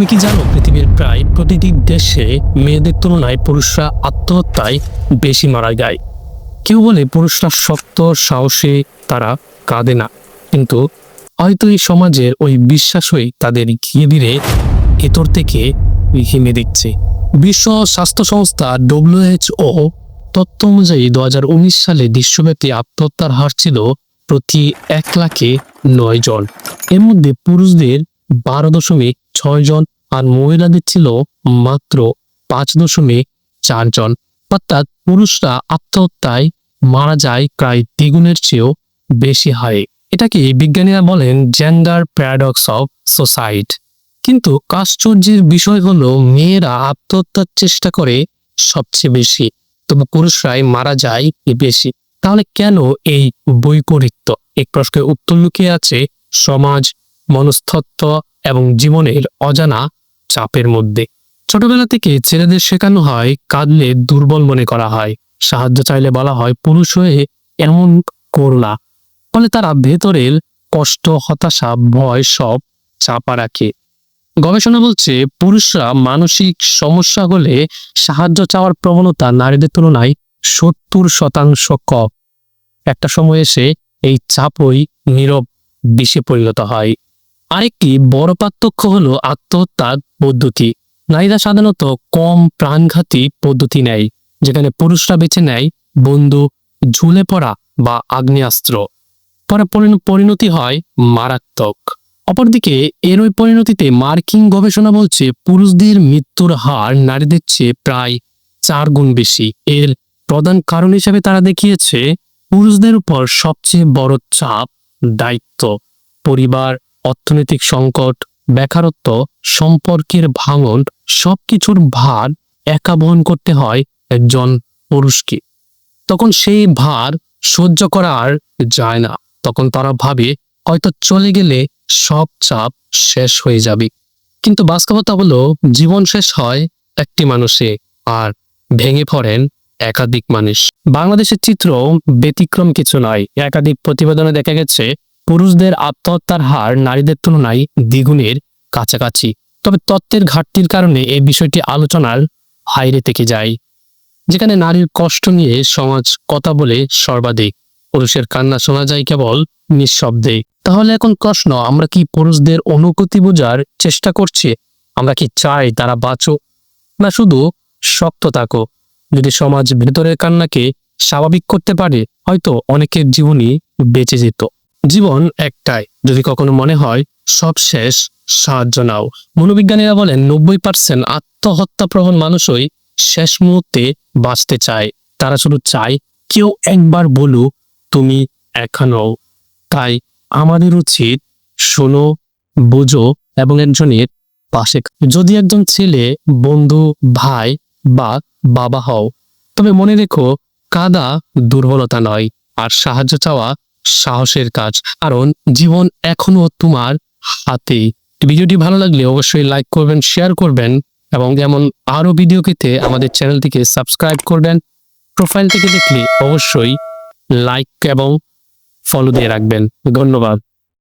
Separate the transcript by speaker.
Speaker 1: তুমি কি জানো, পৃথিবীর প্রায় প্রতিটি দেশে মেয়েদের তুলনায় পুরুষরা আত্মহত্যায় বেশি মারা যায়। কেউ বলে পুরুষরা শক্ত, সাহসী, তারা কাঁদে না। কিন্তু হয়তো এই সমাজের ওই বিশ্বাসই তাদের ধীরে ধীরে ভেতর থেকে হিমে দিচ্ছে। বিশ্ব স্বাস্থ্য সংস্থা ডব্লিউএইচও তথ্য অনুযায়ী দু হাজার উনিশ সালে বিশ্বব্যাপী আত্মহত্যার হার ছিল প্রতি এক লাখে নয় জন। এর মধ্যে পুরুষদের বারো দশমিক ছয় জন আর মহিলাদের ছিল মাত্র পাঁচ দশমিক চার জন। অর্থাৎ পুরুষরা আত্মহত্যায় মারা যায় প্রায় দ্বিগুণের চেয়েও বেশি হারে। এটাকে বিজ্ঞানীরা বলেন জেন্ডার প্যারাডক্স অফ সোসাইট কিন্তু আশ্চর্যের বিষয় হলো মেয়েরা আত্মহত্যার চেষ্টা করে সবচেয়ে বেশি, তবু পুরুষরাই মারা যায় বেশি। তাহলে কেন এই বৈপরীত্য? এই প্রশ্নের উত্তর লুকিয়ে আছে সমাজ মনস্তত্ত্ব এবং জীবনের অজানা চাপের মধ্যে। ছোটবেলা থেকে ছেলেদের শেখানো হয়, কাঁদলে দুর্বল মনে করা হয়। সাহায্য চাইলে বলা হয়, পুরুষ হয়ে এমন করলা ফলে তারা ভেতরের কষ্ট, হতাশা, ভয় সব চাপা রাখে। গবেষণা বলছে, পুরুষরা মানসিক সমস্যা হলে সাহায্য চাওয়ার প্রবণতা নারীদের তুলনায় সত্তর শতাংশ কম। একটা সময় এসে এই চাপই নীরব, বিষে পরিণত হয়। আরেকটি বড় পার্থক্য হল আত্মহত্যার পদ্ধতি। নারীরা সাধারণত কম প্রাণঘাতী পদ্ধতি নেয়, যেখানে পুরুষরা বেছে নেয় বন্ধু ঝুলে পড়া বা আগ্নেয়াস্ত্র। পরে পরিণতি হয় মারাত্মক। অপরদিকে এর ওই পরিণতিতে মার্কিন গবেষণা বলছে পুরুষদের মৃত্যুর হার নারীদের চেয়ে প্রায় চার গুণ বেশি। এর প্রধান কারণ হিসেবে তারা দেখিয়েছে পুরুষদের উপর সবচেয়ে বড় চাপ দায়িত্ব, পরিবার অর্থনৈতিক সংকট, বেকারত্ব, সম্পর্কের ভাঙন, সবকিছুর ভার একা বহন করতে হয় একজন পুরুষকে। তখন সেই ভার সহ্য করা আর যায় না। তখন তারা ভাবে, হয়তো চলে গেলে সব চাপ শেষ হয়ে যাবে। কিন্তু বাস্তবতা হলো, জীবন শেষ হয় একটি মানুষে আর ভেঙে পড়েন একাধিক মানুষ। বাংলাদেশের চিত্র ব্যতিক্রম কিছু নয়। একাধিক প্রতিবেদনে দেখা গেছে পুরুষদের আত্মহত্যার হার নারীদের তুলনায় দ্বিগুণের কাছাকাছি। তবে তত্ত্বের ঘাটতির কারণে এই বিষয়টি আলোচনার বাইরে থেকে যায়। যেখানে নারীর কষ্ট নিয়ে সমাজ কথা বলে সর্বাধিক। পুরুষের কান্না শোনা যায় কেবল নিঃশব্দে। তাহলে এখন প্রশ্ন, আমরা কি পুরুষদের অনুভূতি বোঝার চেষ্টা করছি? আমরা কি চাই তারা বাঁচো না শুধু শক্ত থাকো যদি সমাজ ভেতরের কান্নাকে স্বাভাবিক করতে পারে, হয়তো অনেকের জীবনই বেঁচে যেত। জীবন একটাই। যদি কখনো মনে হয় সব শেষ সাহায্য নাও। মনোবিজ্ঞানীরা বলেন, নব্বই পার্সেন্ট আত্মহত্যা প্রবণ মানুষই শেষ মুহূর্তে বাঁচতে চায়। তারা শুধু চায়, কেউ একবার বলুক, তুমি এখনও তাই আমাদের উচিত শোনো, বোঝো এবং একজনের পাশে যদি একজন ছেলে, বন্ধু, ভাই বা বাবা হও, তবে মনে রেখো, কাদা দুর্বলতা নয়। আর সাহায্য চাওয়া সাহসের কাজ। কারণ জীবন এখনও তোমার হাতে। ভিডিওটি ভালো লাগলে অবশ্যই লাইক করবেন শেয়ার করবেন এবং যেমন আরও ভিডিও পেতে আমাদের চ্যানেলটিকে সাবস্ক্রাইব করবেন। প্রোফাইল থেকে দেখলে অবশ্যই লাইক এবং ফলো দিয়ে রাখবেন। ধন্যবাদ।